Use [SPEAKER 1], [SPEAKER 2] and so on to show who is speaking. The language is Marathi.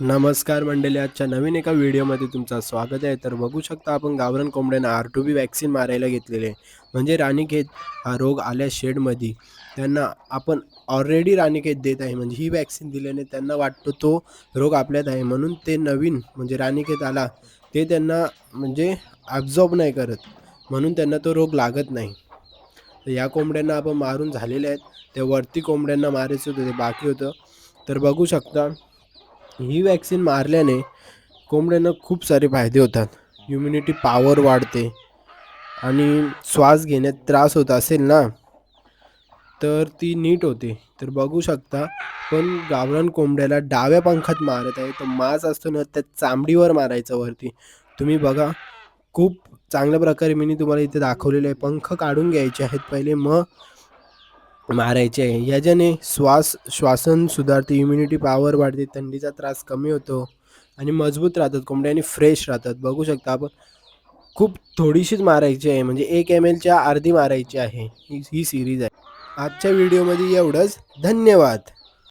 [SPEAKER 1] नमस्कार मंडळी आजच्या नवीन एका व्हिडिओमध्ये तुमचं स्वागत आहे. तर बघू शकता आपण गावरान कोंबड्यांना आर टू बी वॅक्सिन मारायला घेतलेले आहे. म्हणजे राणीखेत हा रोग आल्या शेडमध्ये त्यांना आपण ऑलरेडी राणीखेत देत आहे. म्हणजे ही वॅक्सिन दिल्याने त्यांना वाटतो तो रोग आपल्यात आहे. म्हणून ते नवीन म्हणजे राणीखेत आला ते त्यांना म्हणजे ॲब्झॉर्ब नाही करत. म्हणून त्यांना तो रोग लागत नाही. तर या कोंबड्यांना आपण मारून झालेले आहेत. त्या वरती कोंबड्यांना मारायचं होतं ते बाकी होतं. तर बघू शकता ही वॅक्सिन मारल्याने कोंबड्यांना खूप सारे फायदे होतात. इम्युनिटी पॉवर वाढते आणि श्वास घेण्यात त्रास होत असेल ना तर ती नीट होते. तर बघू शकता पण गावरान कोंबड्याला डाव्या पंखात मारत आहे तर मास असतो ना त्या चामडीवर मारायचं वरती. तुम्ही बघा खूप चांगल्या प्रकारे मी तुम्हाला इथे दाखवलेलं आहे. पंख काढून घ्यायचे आहेत पहिले मग मारायचे आहे. याच्याने श्वास श्वासन सुधारते इम्युनिटी पॉवर वाढते थंडीचा त्रास कमी होतो आणि मजबूत राहतात कोंबड्या आणि फ्रेश राहतात. बघू शकता आपण खूप थोडीशीच मारायची आहे. म्हणजे एक एम एलच्या अर्धी मारायची आहे. ही ही सिरीज आहे. आजच्या व्हिडिओमध्ये एवढंच. धन्यवाद.